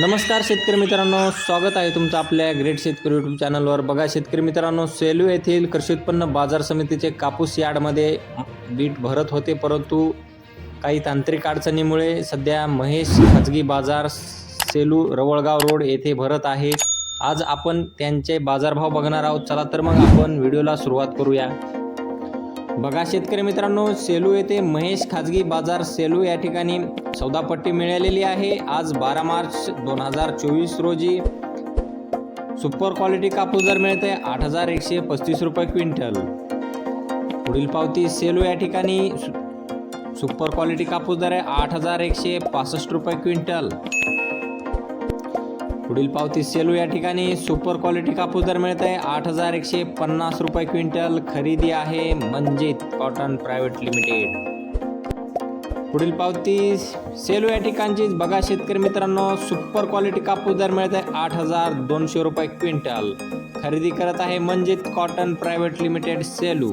नमस्कार शेतकरी मित्रांनो स्वागत आहे तुमचं आपल्या ग्रेट शेतकरी यूट्यूब चॅनलवर. बघा शेतकरी मित्रांनो सेलू येथील कृषी उत्पन्न बाजार समितीचे कापूस यार्डमध्ये बीट भरत होते परंतु काही तांत्रिक अडचणीमुळे सध्या महेश खाजगी बाजार सेलू रवळगाव रोड येथे भरत आहे. आज आपण त्यांचे बाजारभाव बघणार आहोत. चला तर मग आपण व्हिडिओला सुरुवात करूया. बघा शेतकरी मित्रांनो सेलू येथे महेश खाजगी बाजार सेलू या ठिकाणी सौदापट्टी मिळालेली आहे. आज बारा मार्च दोन हजार चोवीस रोजी सुपर क्वालिटी कापूस दर मिळते आठ हजार एकशे पस्तीस रुपये क्विंटल. पुढील पावती सेलू या ठिकाणी सुपर क्वालिटी कापूस दर आहे आठ हजार एकशे पासष्ट रुपये क्विंटल. पुढील पावती सेलू या ठिकाणी. सुपर क्वालिटी कापूस दर मिळत आहे आठ हजार एकशे पन्नास रुपये क्विंटल खरेदी आहे मंजित कॉटन प्रायव्हेट लिमिटेड. पुढील पावती सेलू या ठिकाणची. बघा शेतकरी मित्रांनो सुपर क्वालिटी कापूस दर मिळत आहे आठ हजार दोनशे रुपये क्विंटल. खरेदी करत आहे Manjit cotton private limited Selu.